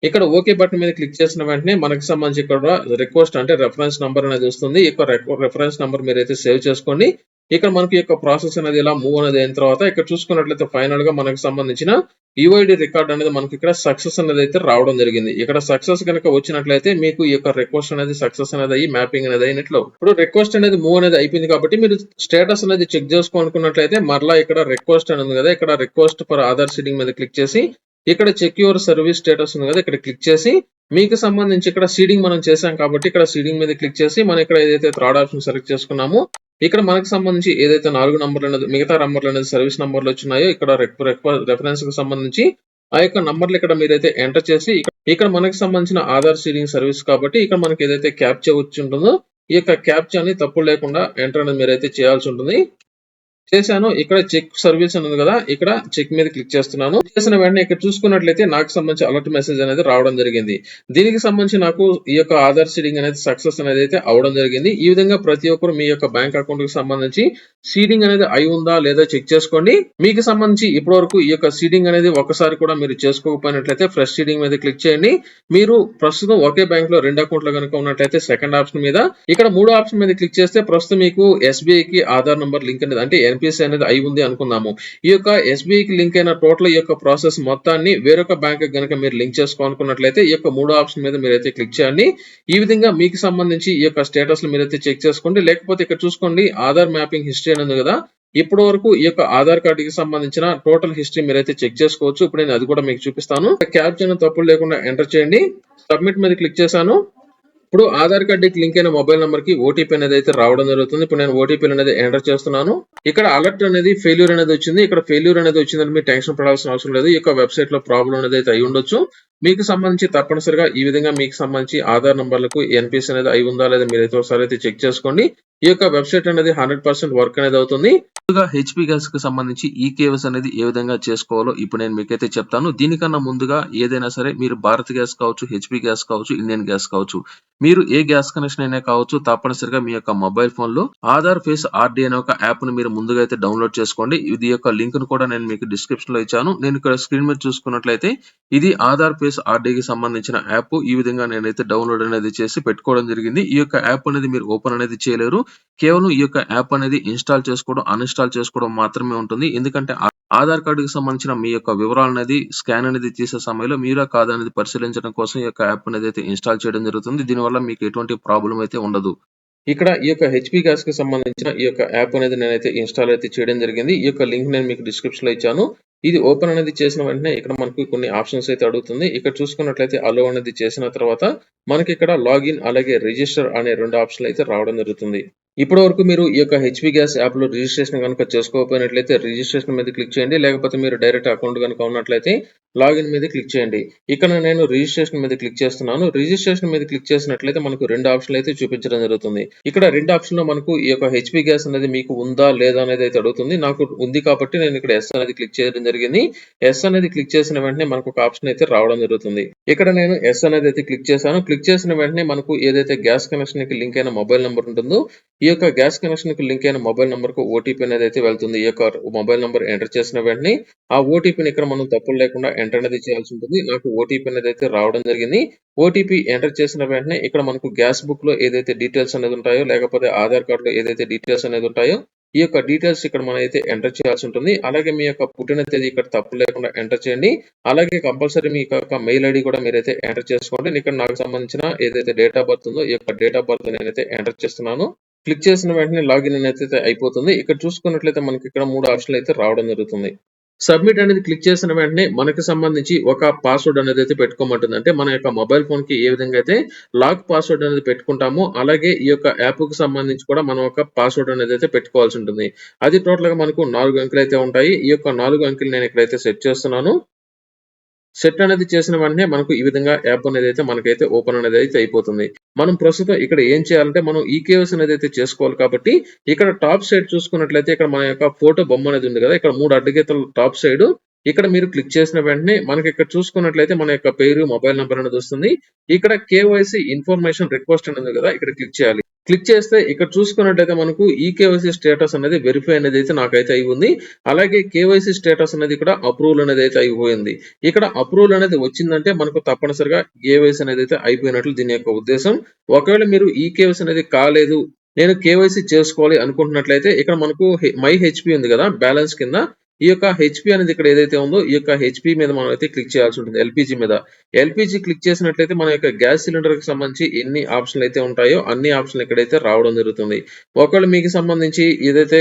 ఇక్కడ ఓకే బటన్ మీద క్లిక్ చేసిన వెంటనే మనకి సంబంధించి ఇక్కడ రిక్వెస్ట్ అంటే రెఫరెన్స్ నంబర్ అనేది వస్తుంది. ఇక్కడ రెఫరెన్స్ నంబర్ మీరు అయితే సేవ్ చేసుకోండి. ఇక్కడ మనకి యొక్క ప్రాసెస్ అనేది ఇలా మూవ్ అనేది అయిన తర్వాత ఇక్కడ చూసుకున్నట్లయితే ఫైనల్గా మనకు సంబంధించిన ఈవైడి రికార్డ్ అనేది మనకి ఇక్కడ సక్సెస్ అనేది అయితే రావడం జరిగింది. ఇక్కడ సక్సెస్ కనుక వచ్చినట్లయితే మీకు ఈ యొక్క రిక్వెస్ట్ అనేది సక్సెస్ అనేది అయ్యి మ్యాపింగ్ అనేది అయినట్లు. ఇప్పుడు రిక్వెస్ట్ అనేది మూవ్ అనేది అయిపోయింది కాబట్టి మీరు స్టేటస్ అనేది చెక్ చేసుకోనుకున్నట్లయితే మరలా ఇక్కడ రిక్వెస్ట్ అనేది కదా ఇక్కడ రిక్వెస్ట్ ఫర్ ఆధార్ సీడింగ్ మీద క్లిక్ చేసి ఇక్కడ చెక్ యువర్ సర్వీస్ స్టేటస్ ఉంది కదా ఇక్కడ క్లిక్ చేసి మీకు సంబంధించి ఇక్కడ సీడింగ్ మనం చేసాం కాబట్టి ఇక్కడ సీడింగ్ మీద క్లిక్ చేసి మనం ఇక్కడ ఏదైతే థర్డ్ ఆప్షన్ సెలెక్ట్ చేసుకున్నామో ఇక్కడ మనకు సంబంధించి ఏదైతే నాలుగు నంబర్లు అనేది మిగతా నంబర్లు అనేది సర్వీస్ నంబర్లు వచ్చినాయో ఇక్కడ రెఫరెన్స్కి సంబంధించి ఆ యొక్క నంబర్లు ఇక్కడ మీరైతే ఎంటర్ చేసి ఇక్కడ- మనకు మనకి సంబంధించిన ఆధార్ సీడింగ్ సర్వీస్ కాబట్టి ఇక్కడ మనకి ఏదైతే క్యాప్చా వచ్చి ఉంటుందో ఈ యొక్క క్యాప్చాని తప్పు లేకుండా ఎంటర్ అనేది మీరైతే చేయాల్సి ఉంటుంది. చేశాను. ఇక్కడ చెక్ సర్వీస్ ఉంది కదా ఇక్కడ చెక్ మీద క్లిక్ చేస్తున్నాను. చేసిన వెంటనే ఇక్కడ చూసుకున్నట్లయితే నాకు సంబంధించి అలర్ట్ మెసేజ్ అనేది రావడం జరిగింది. దీనికి సంబంధించి నాకు ఈ యొక్క ఆధార్ సీడింగ్ అనేది సక్సెస్ అనేది అయితే అవడం జరిగింది. ఈ విధంగా ప్రతి ఒక్కరు మీ యొక్క బ్యాంక్ అకౌంట్కి సంబంధించి సీడింగ్ అనేది అయి ఉందా లేదా చెక్ చేసుకోండి. మీకు సంబంధించి ఇప్పటి వరకు ఈ యొక్క సీడింగ్ అనేది ఒకసారి కూడా మీరు చేసుకోకపోయినట్లయితే ఫ్రెష్ సీడింగ్ మీద క్లిక్ చేయండి. మీరు ప్రస్తుతం ఒకే బ్యాంక్లో రెండు అకౌంట్లు కనుక ఉన్నట్లయితే సెకండ్ ఆప్షన్ మీద ఇక్కడ మూడో ఆప్షన్ మీద క్లిక్ చేస్తే ప్రస్తుతం మీకు ఎస్బీఐ కి ఆధార్ నంబర్ లింక్ అనేది అంటే ఎంపీసీ అనేది అయి ఉంది అనుకుందాము. ఈ యొక్క ఎస్బీఐకి లింక్ అయిన టోటల్ ఈ యొక్క ప్రాసెస్ మొత్తాన్ని వేరొక బ్యాంక్ కనుక మీరు లింక్ చేసుకోవాలనుకున్నట్లయితే ఈ యొక్క మూడో ఆప్షన్ మీద మీరైతే క్లిక్ చేయండి. ఈ విధంగా మీకు సంబంధించి ఈ యొక్క స్టేటస్ మీరైతే చెక్ చేసుకోండి. లేకపోతే ఇక్కడ చూసుకోండి ఆధార్ మ్యాపింగ్ హిస్టరీ అని ఉంది కదా. ఇప్పటి వరకు ఈ యొక్క ఆధార్ కార్డుకి సంబంధించిన టోటల్ హిస్టరీ మీరైతే చెక్ చేసుకోవచ్చు. ఇప్పుడు నేను అది కూడా మీకు చూపిస్తాను. క్యాప్చర్ తప్పులు లేకుండా ఎంటర్ చేయండి. సబ్మిట్ మీద క్లిక్ చేశాను. ఇప్పుడు ఆధార్ కార్డుకి లింక్ అయిన మొబైల్ నెంబర్కి ఓటీపీ అనేది అయితే రావడం జరుగుతుంది. ఇప్పుడు నేను ఓటీపీ అనేది ఎంటర్ చేస్తున్నాను. ఇక్కడ అలర్ట్ అనేది ఫెయిల్యూర్ అనేది వచ్చింది. ఇక్కడ ఫెయిల్యూర్ అనేది వచ్చిందని మీరు టెన్షన్ పడాల్సిన అవసరం లేదు. ఈ యొక్క వెబ్సైట్లో ప్రాబ్లం అనేది అయితే అయి ఉండొచ్చు. మీకు సంబంధించి తప్పనిసరిగా ఈ విధంగా మీకు సంబంధించి ఆధార్ నంబర్లకు ఎన్పిఎస్ అనేది అయి ఉందా లేదా మీరు అయితే ఒకసారి అయితే చెక్ చేసుకోండి. ఈ యొక్క వెబ్సైట్ అనేది హండ్రెడ్ పర్సెంట్ వర్క్ అనేది అవుతుంది. ముందుగా హెచ్పి గ్యాస్కి సంబంధించి ఈ కేవస్ అనేది ఏ విధంగా చేసుకోవాలో ఇప్పుడు నేను మీకైతే చెప్తాను. దీనికన్నా ముందుగా ఏదైనా సరే మీరు భారత్ గ్యాస్ కావచ్చు హెచ్పి గ్యాస్ కావచ్చు ఇండియన్ గ్యాస్ కావచ్చు మీరు ఏ గ్యాస్ కనెక్షన్ అయినా కావచ్చు తప్పనిసరిగా మీ యొక్క మొబైల్ ఫోన్లో ఆధార్ ఫేస్ ఆర్డి అనే ఒక యాప్ను మీరు ముందుగా అయితే డౌన్లోడ్ చేసుకోండి. ఇది యొక్క లింక్ను కూడా నేను మీకు డిస్క్రిప్షన్లో ఇచ్చాను. నేను ఇక్కడ స్క్రీన్ మీద చూసుకున్నట్లయితే ఇది ఆధార్ ఫేస్ ఆర్డి కి సంబంధించిన యాప్. ఈ విధంగా నేనైతే డౌన్లోడ్ అనేది చేసి పెట్టుకోవడం జరిగింది. ఈ యొక్క యాప్ అనేది మీరు ఓపెన్ అనేది చేయలేరు. కేవలం ఈ యొక్క యాప్ అనేది ఇన్స్టాల్ చేసుకోవడం అన్ఇన్స్టాల్ చేసుకోవడం మాత్రమే ఉంటుంది. ఎందుకంటే ఆధార్ కార్డుకి సంబంధించిన మీ యొక్క వివరాలు అనేది స్కాన్ అనేది తీసే సమయంలో మీరా కాదా అనేది పరిశీలించడం కోసం ఈ యొక్క యాప్ అనేది అయితే ఇన్స్టాల్ చేయడం జరుగుతుంది. దీనివల్ల మీకు ఎటువంటి ప్రాబ్లం అయితే ఉండదు. ఇక్కడ ఈ యొక్క హెచ్పి గ్యాస్కి సంబంధించిన ఈ యొక్క యాప్ అనేది నేనైతే ఇన్స్టాల్ అయితే చేయడం జరిగింది. ఈ యొక్క లింక్ నేను మీకు డిస్క్రిప్షన్లో ఇచ్చాను. ఇది ఓపెన్ అనేది చేసిన వెంటనే ఇక్కడ మనకు కొన్ని ఆప్షన్స్ అయితే అడుగుతుంది. ఇక్కడ చూసుకున్నట్లయితే అలో అనేది చేసిన తర్వాత మనకి ఇక్కడ లాగిన్ అలాగే రిజిస్టర్ అనే రెండు ఆప్షన్లు అయితే రావడం జరుగుతుంది. ఇప్పటి వరకు మీరు ఈ యొక్క హెచ్పి గ్యాస్ యాప్లో రిజిస్ట్రేషన్ కనుక చేసుకోకపోయినట్లయితే రిజిస్ట్రేషన్ మీద క్లిక్ చేయండి. లేకపోతే మీరు డైరెక్ట్ అకౌంట్ కనుక ఉన్నట్లయితే లాగిన్ మీద క్లిక్ చేయండి. ఇక్కడ నేను రిజిస్ట్రేషన్ మీద క్లిక్ చేస్తున్నాను. రిజిస్ట్రేషన్ మీద క్లిక్ చేసినట్లయితే మనకు రెండు ఆప్షన్లు అయితే చూపించడం జరుగుతుంది. ఇక్కడ రెండు ఆప్షన్లో మనకు ఈ యొక్క హెచ్పి గ్యాస్ అనేది మీకు ఉందా లేదా అనేది అయితే అడుగుతుంది. నాకు ఉంది కాబట్టి నేను ఇక్కడ ఎస్ అనేది క్లిక్ చేయడం జరిగింది. ఎస్ అనేది క్లిక్ చేసిన వెంటనే మనకు ఒక ఆప్షన్ అయితే రావడం జరుగుతుంది. ఇక్కడ నేను ఎస్ అనేది అయితే క్లిక్ చేశాను. క్లిక్ చేసిన వెంటనే మనకు ఏదైతే గ్యాస్ కనెక్షన్కి లింక్ అయిన మొబైల్ నెంబర్ ఉంటుందో ఈ యొక్క గ్యాస్ కనెక్షన్కి లింక్ అయిన మొబైల్ నెంబర్కు ఓటీపీ అనేది అయితే వెళ్తుంది. ఈ యొక్క మొబైల్ నెంబర్ ఎంటర్ చేసిన వెంటనే ఆ ఓటీపీని ఇక్కడ మనం తప్పులు లేకుండా ఎంటర్ అనేది చేయాల్సి ఉంటుంది. నాకు ఓటీపీ అనేది అయితే రావడం జరిగింది. ఓటీపీ ఎంటర్ చేసిన వెంటనే ఇక్కడ మనకు గ్యాస్ బుక్లో ఏదైతే డీటెయిల్స్ అనేది ఉంటాయో లేకపోతే ఆధార్ కార్డ్లో ఏదైతే డీటెయిల్స్ అనేది ఉంటాయో ఈ యొక్క డీటెయిల్స్ ఇక్కడ మనం అయితే ఎంటర్ చేయాల్సి ఉంటుంది. అలాగే మీ యొక్క పుట్టిన తేదీ ఇక్కడ తప్పు లేకుండా ఎంటర్ చేయండి. అలాగే కంపల్సరీ మీ యొక్క మెయిల్ ఐడి కూడా మీరైతే ఎంటర్ చేసుకోండి. ఇక్కడ నాకు సంబంధించిన ఏదైతే డేట్ ఆఫ్ బర్త్ ఉందో ఈ యొక్క డేట్ ఆఫ్ బర్త్ నేనైతే ఎంటర్ చేస్తున్నాను. క్లిక్ చేసిన వెంటనే లాగిన్ అనేది అయితే అయిపోతుంది. ఇక్కడ చూసుకున్నట్లయితే మనకి ఇక్కడ మూడు ఆప్షన్లు అయితే రావడం జరుగుతుంది. సబ్మిట్ అనేది క్లిక్ చేసిన వెంటనే మనకి సంబంధించి ఒక పాస్వర్డ్ అనేది అయితే పెట్టుకోమంటుంది. అంటే మన యొక్క మొబైల్ ఫోన్కి ఏ విధంగా అయితే లాక్ పాస్వర్డ్ అనేది పెట్టుకుంటామో అలాగే ఈ యొక్క యాప్కు సంబంధించి కూడా మనం ఒక పాస్వర్డ్ అనేది అయితే పెట్టుకోవాల్సి ఉంటుంది. అది టోటల్గా మనకు నాలుగు అంకెలు అయితే ఉంటాయి. ఈ యొక్క నాలుగు అంకెలు నేను ఇక్కడైతే సెట్ చేస్తున్నాను. సెట్ అనేది చేసిన వెంటనే మనకు ఈ విధంగా యాప్ అనేది అయితే మనకైతే ఓపెన్ అనేది అయితే అయిపోతుంది. మనం ప్రస్తుతం ఇక్కడ ఏం చేయాలంటే మనం ఈ కేవస్ అనేది అయితే చేసుకోవాలి కాబట్టి ఇక్కడ టాప్ సైడ్ చూసుకున్నట్లయితే ఇక్కడ మన యొక్క ఫోటో బొమ్మ అనేది ఉంది కదా ఇక్కడ మూడు అడ్డగీతలు టాప్ సైడ్. ఇక్కడ మీరు క్లిక్ చేసిన వెంటనే మనకి ఇక్కడ చూసుకున్నట్లయితే మన యొక్క పేరు మొబైల్ నెంబర్ అనేది వస్తుంది. ఇక్కడ కేవైసీ ఇన్ఫర్మేషన్ రిక్వెస్ట్ అనేది కదా ఇక్కడ క్లిక్ చేయాలి. క్లిక్ చేస్తే ఇక్కడ చూసుకున్నట్లయితే మనకు ఈ కేవైసీ స్టేటస్ అనేది వెరిఫై అనేది అయితే నాకైతే అయి ఉంది. అలాగే కేవైసీ స్టేటస్ అనేది ఇక్కడ అప్రూవల్ అనేది అయితే అయిపోయింది ఇక్కడ అప్రూవల్ అనేది వచ్చిందంటే మనకు తప్పనిసరిగా కేవైసీ అనేది అయితే అయిపోయినట్లు దీని యొక్క ఉద్దేశం. ఒకవేళ మీరు ఈ కేవైసీ అనేది కాలేదు నేను కేవైసీ చేసుకోవాలి అనుకుంటున్నట్లయితే ఇక్కడ మనకు మై హెచ్పి ఉంది కదా బ్యాలెన్స్ కింద. ఈ యొక్క హెచ్పి అనేది ఇక్కడ ఏదైతే ఉందో ఈ యొక్క హెచ్పి మీద మనం అయితే క్లిక్ చేయాల్సి ఉంటుంది ఎల్పిజి మీద. ఎల్పిజి క్లిక్ చేసినట్లయితే మన యొక్క గ్యాస్ సిలిండర్కి సంబంధించి ఎన్ని ఆప్షన్లు అయితే ఉంటాయో అన్ని ఆప్షన్లు ఇక్కడైతే రావడం జరుగుతుంది. ఒకవేళ మీకు సంబంధించి ఏదైతే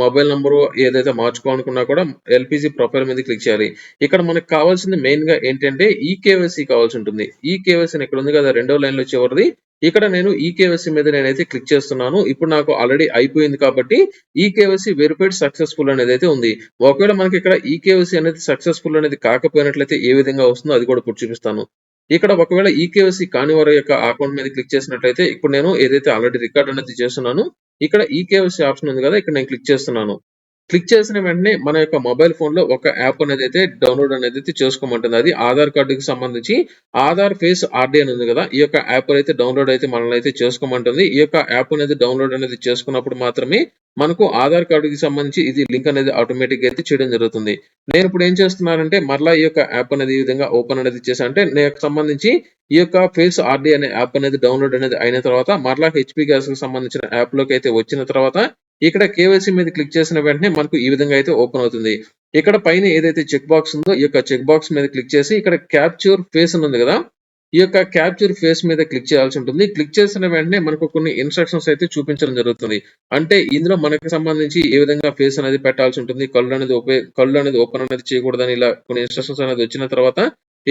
మొబైల్ నెంబర్ ఏదైతే మార్చుకోవాలనుకున్నా కూడా ఎల్పిజి ప్రొఫైల్ మీద క్లిక్ చేయాలి. ఇక్కడ మనకు కావాల్సింది మెయిన్గా ఏంటంటే ఈ కేవైసీ కావాల్సి ఉంటుంది. ఈ కేవైసీ ఇక్కడ ఉంది కదా రెండో లైన్లో చివరిది. ఇక్కడ నేను ఈ కేవైసీ మీద నేనైతే క్లిక్ చేస్తున్నాను. ఇప్పుడు నాకు ఆల్రెడీ అయిపోయింది కాబట్టి ఈ కేవైసీ వెరిఫైడ్ సక్సెస్ఫుల్ అనేది అయితే ఉంది. ఒకవేళ మనకి ఇక్కడ ఈ కేవైసీ అనేది సక్సెస్ఫుల్ అనేది కాకపోయినట్లయితే ఏ విధంగా వస్తుందో అది కూడా ఇప్పుడు చూపిస్తాను. ఇక్కడ ఒకవేళ ఈ కేవైసీ కాని వారి యొక్క అకౌంట్ మీద క్లిక్ చేసినట్లయితే ఇప్పుడు నేను ఏదైతే ఆల్రెడీ రికార్డ్ అనేది చేస్తున్నాను ఇక్కడ ఈ కేవైసీ ఆప్షన్ ఉంది కదా ఇక్కడ నేను క్లిక్ చేస్తున్నాను. క్లిక్ చేసిన వెంటనే మన యొక్క మొబైల్ ఫోన్లో ఒక యాప్ అనేది అయితే డౌన్లోడ్ అనేది అయితే చేసుకోమంటుంది అది ఆధార్ కార్డుకి సంబంధించి ఆధార్ ఫేస్ ఆర్డీ అని ఉంది కదా ఈ యొక్క యాప్ అయితే డౌన్లోడ్ అయితే మనల్ని అయితే చేసుకోమంటుంది. ఈ యొక్క యాప్ అనేది డౌన్లోడ్ అనేది చేసుకున్నప్పుడు మాత్రమే మనకు ఆధార్ కార్డుకి సంబంధించి ఇది లింక్ అనేది ఆటోమేటిక్గా అయితే చేయడం జరుగుతుంది. నేను ఇప్పుడు ఏం చేస్తున్నానంటే మరలా ఈ యొక్క యాప్ అనేది ఈ విధంగా ఓపెన్ అనేది చేసా అంటే నాకు సంబంధించి ఈ యొక్క ఫేస్ ఆర్డీ అనే యాప్ అనేది డౌన్లోడ్ అనేది అయిన తర్వాత మరలా హెచ్పి గ్యాస్కి సంబంధించిన యాప్లోకి అయితే వచ్చిన తర్వాత ఇక్కడ కేవైసీ మీద క్లిక్ చేసిన వెంటనే మనకు ఈ విధంగా అయితే ఓపెన్ అవుతుంది. ఇక్కడ పైన ఏదైతే చెక్ బాక్స్ ఉందో ఈ యొక్క చెక్ బాక్స్ మీద క్లిక్ చేసి ఇక్కడ క్యాప్చర్ ఫేస్ అని ఉంది కదా ఈ యొక్క క్యాప్చర్ ఫేస్ మీద క్లిక్ చేయాల్సి ఉంటుంది. క్లిక్ చేసిన వెంటనే మనకు కొన్ని ఇన్స్ట్రక్షన్స్ అయితే చూపించడం జరుగుతుంది. అంటే ఇందులో మనకి సంబంధించి ఏ విధంగా ఫేస్ అనేది పెట్టాల్సి ఉంటుంది కళ్ళు అనేది ఓపెన్ కళ్ళు అనేది ఓపెన్ అనేది చేయకూడదని ఇలా కొన్ని ఇన్స్ట్రక్షన్స్ అనేది వచ్చిన తర్వాత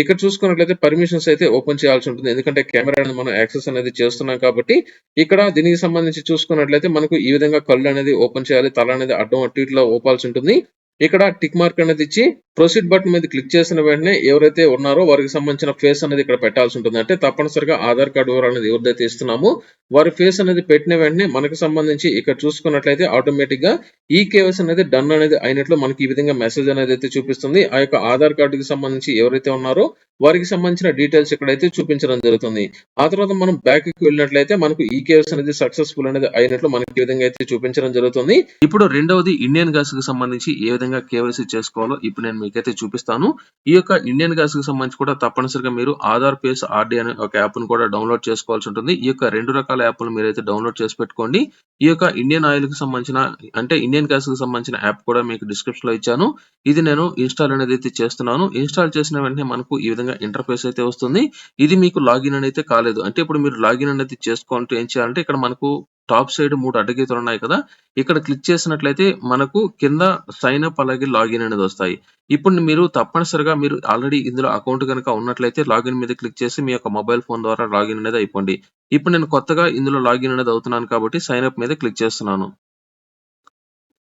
ఇక్కడ చూసుకున్నట్లయితే పర్మిషన్స్ అయితే ఓపెన్ చేయాల్సి ఉంటుంది. ఎందుకంటే కెమెరా అనేది మనం యాక్సెస్ అనేది చేస్తున్నాం కాబట్టి ఇక్కడ దీనికి సంబంధించి చూసుకున్నట్లయితే మనకు ఈ విధంగా కళ్ళు అనేది ఓపెన్ చేయాలి తల అనేది అడ్డం అటు ఇట్లా ఓపాల్సి ఉంటుంది. ఇక్కడ టిక్ మార్క్ అనేది ఇచ్చి ప్రొసీడ్ బటన్ మీద క్లిక్ చేసిన వెంటనే ఎవరైతే ఉన్నారో వారికి సంబంధించిన ఫేస్ అనేది ఇక్కడ పెట్టాల్సి ఉంటుంది. అంటే తప్పనిసరిగా ఆధార్ కార్డు వివరాలు అనేది ఎవరిదైతే ఇస్తున్నామో వారి ఫేస్ అనేది పెట్టిన వెంటనే మనకు సంబంధించి ఇక్కడ చూసుకున్నట్లయితే ఆటోమేటిక్గా ఈ కేవైసీ అనేది డన్ అనేది అయినట్లు మనకి ఈ విధంగా మెసేజ్ అనేది అయితే చూపిస్తుంది. ఆ యొక్క ఆధార్ కార్డుకి సంబంధించి ఎవరైతే ఉన్నారో వారికి సంబంధించిన డీటెయిల్స్ ఇక్కడైతే చూపించడం జరుగుతుంది. ఆ తర్వాత మనం బ్యాక్కి వెళ్ళినట్లయితే మనకు ఈ కేవ్స్ అనేది సక్సెస్ఫుల్ అనేది అయినట్లు మనకి ఈ విధంగా అయితే చూపించడం జరుగుతుంది. ఇప్పుడు రెండవది ఇండియన్ గ్యాస్కి సంబంధించి ఏ విధంగా కేవైసీ చేసుకోవాలో ఇప్పుడు నేను మీకైతే చూపిస్తాను. ఈ యొక్క ఇండియన్ గ్యాస్కి సంబంధించి కూడా తప్పనిసరిగా మీరు ఆధార్ పేస్ ఆర్డీ అనే ఒక యాప్ను కూడా డౌన్లోడ్ చేసుకోవాల్సి ఉంటుంది. ఈ యొక్క రెండు రకాల యాప్లు మీరైతే డౌన్లోడ్ చేసి పెట్టుకోండి. ఈ యొక్క ఇండియన్ ఆయిల్కి సంబంధించిన అంటే ఇండియన్ గ్యాస్కి సంబంధించిన యాప్ కూడా మీకు డిస్క్రిప్షన్లో ఇచ్చాను. ఇది నేను ఇన్స్టాల్ అనేది అయితే చేస్తున్నాను. ఇన్స్టాల్ చేసిన వెంటనే మనకు ఈ విధంగా ఇంటర్ఫేస్ అయితే వస్తుంది. ఇది మీకు లాగిన్ అనేది అయితే కాలేదు. అంటే ఇప్పుడు మీరు లాగిన్ అనేది చేసుకోవాలంటే ఏం చేయాలంటే ఇక్కడ మనకు టాప్ సైడ్ మూడు అడ్డగీతలు ఉన్నాయి కదా ఇక్కడ క్లిక్ చేసినట్లయితే మనకు కింద సైన్ అప్ అలాగే లాగిన్ అనేది వస్తాయి. ఇప్పుడు మీరు తప్పనిసరిగా మీరు ఆల్రెడీ ఇందులో అకౌంట్ కనుక ఉన్నట్లయితే లాగిన్ మీద క్లిక్ చేసి మీ యొక్క మొబైల్ ఫోన్ ద్వారా లాగిన్ అనేది అయిపోండి. ఇప్పుడు నేను కొత్తగా ఇందులో లాగిన్ అనేది అవుతున్నాను కాబట్టి సైన్ అప్ మీద క్లిక్ చేస్తున్నాను.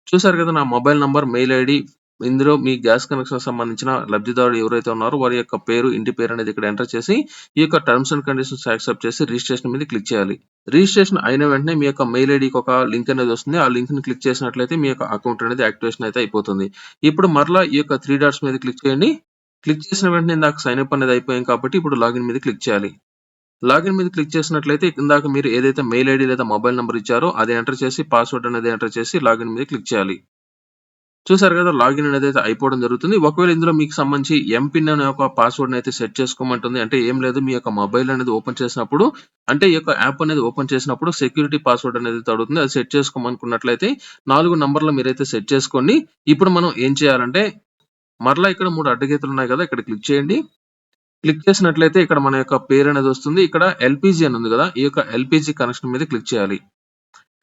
చూసారు కదా నా మొబైల్ నంబర్ మెయిల్ ఐడి ఇందులో మీ గ్యాస్ కనెక్షన్ సంబంధించిన లబ్ధిదారుడు ఎవరైతే ఉన్నారో వారి యొక్క పేరు ఇంటి పేరు అనేది ఇక్కడ ఎంటర్ చేసి ఈ యొక్క టర్మ్స్ అండ్ కండిషన్స్ యాక్సెప్ట్ చేసి రిజిస్ట్రేషన్ మీద క్లిక్ చేయాలి. రిజిస్ట్రేషన్ అయిన వెంటనే మీ యొక్క మెయిల్ ఐడికి ఒక లింక్ అనేది వస్తుంది. ఆ లింక్ని క్లిక్ చేసినట్లయితే మీ యొక్క అకౌంట్ అనేది యాక్టివేషన్ అయితే అయిపోతుంది. ఇప్పుడు మరలా ఈ యొక్క త్రీ డాట్స్ మీద క్లిక్ చేయండి. క్లిక్ చేసిన వెంటనే ఇందాక సైన్ అప్ అనేది అయిపోయింది కాబట్టి ఇప్పుడు లాగిన్ మీద క్లిక్ చేయాలి. లాగిన్ మీద క్లిక్ చేసినట్లయితే ఇందాక మీరు ఏదైతే మెయిల్ ఐడి లేదా మొబైల్ నెంబర్ ఇచ్చారో అది ఎంటర్ చేసి పాస్వర్డ్ అనేది ఎంటర్ చేసి లాగిన్ మీద క్లిక్ చేయాలి. చూసారు కదా లాగిన్ అనేది అయితే అయిపోవడం జరుగుతుంది. ఒకవేళ ఇందులో మీకు సంబంధించి ఎంపిన్ అనే ఒక పాస్వర్డ్ అయితే సెట్ చేసుకోమంటుంది. అంటే ఏం లేదు మీ యొక్క మొబైల్ అనేది ఓపెన్ చేసినప్పుడు అంటే ఈ యొక్క యాప్ అనేది ఓపెన్ చేసినప్పుడు సెక్యూరిటీ పాస్వర్డ్ అనేది అడుగుతుంది అది సెట్ చేసుకోమనుకున్నట్లయితే నాలుగు నంబర్లు మీరైతే సెట్ చేసుకోండి. ఇప్పుడు మనం ఏం చేయాలంటే మరలా ఇక్కడ మూడు అడ్డగీతలు ఉన్నాయి కదా ఇక్కడ క్లిక్ చేయండి. క్లిక్ చేసినట్లయితే ఇక్కడ మన యొక్క పేరు అనేది వస్తుంది. ఇక్కడ ఎల్పిజి అని ఉంది కదా ఈ యొక్క ఎల్పిజి కనెక్షన్ మీద క్లిక్ చేయాలి.